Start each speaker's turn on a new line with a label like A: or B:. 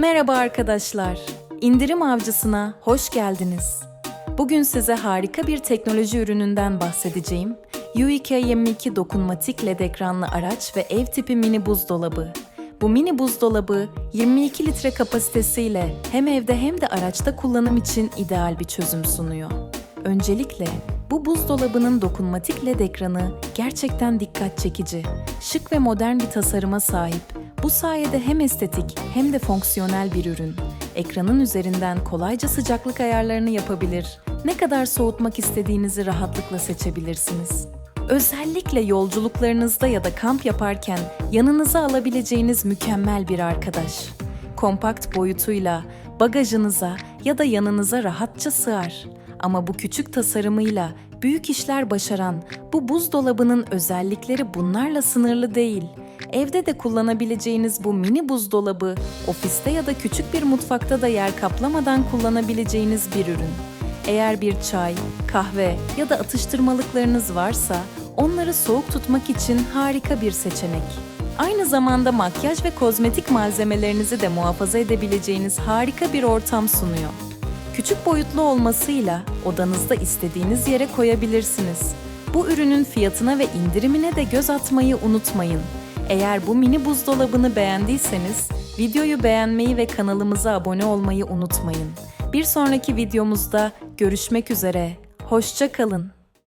A: Merhaba arkadaşlar. İndirim avcısına hoş geldiniz. Bugün size harika bir teknoloji ürününden bahsedeceğim. UIK 22 dokunmatik LED ekranlı araç ve ev tipi mini buzdolabı. Bu mini buzdolabı 22 litre kapasitesiyle hem evde hem de araçta kullanım için ideal bir çözüm sunuyor. Öncelikle bu buzdolabının dokunmatik LED ekranı gerçekten dikkat çekici. Şık ve modern bir tasarıma sahip. Bu sayede hem estetik hem de fonksiyonel bir ürün. Ekranın üzerinden kolayca sıcaklık ayarlarını yapabilir. Ne kadar soğutmak istediğinizi rahatlıkla seçebilirsiniz. Özellikle yolculuklarınızda ya da kamp yaparken yanınıza alabileceğiniz mükemmel bir arkadaş. Kompakt boyutuyla bagajınıza ya da yanınıza rahatça sığar. Ama bu küçük tasarımıyla büyük işler başaran bu buzdolabının özellikleri bunlarla sınırlı değil. Evde de kullanabileceğiniz bu mini buzdolabı, ofiste ya da küçük bir mutfakta da yer kaplamadan kullanabileceğiniz bir ürün. Eğer bir çay, kahve ya da atıştırmalıklarınız varsa onları soğuk tutmak için harika bir seçenek. Aynı zamanda makyaj ve kozmetik malzemelerinizi de muhafaza edebileceğiniz harika bir ortam sunuyor. Küçük boyutlu olmasıyla odanızda istediğiniz yere koyabilirsiniz. Bu ürünün fiyatına ve indirimine de göz atmayı unutmayın. Eğer bu mini buzdolabını beğendiyseniz videoyu beğenmeyi ve kanalımıza abone olmayı unutmayın. Bir sonraki videomuzda görüşmek üzere. Hoşça kalın.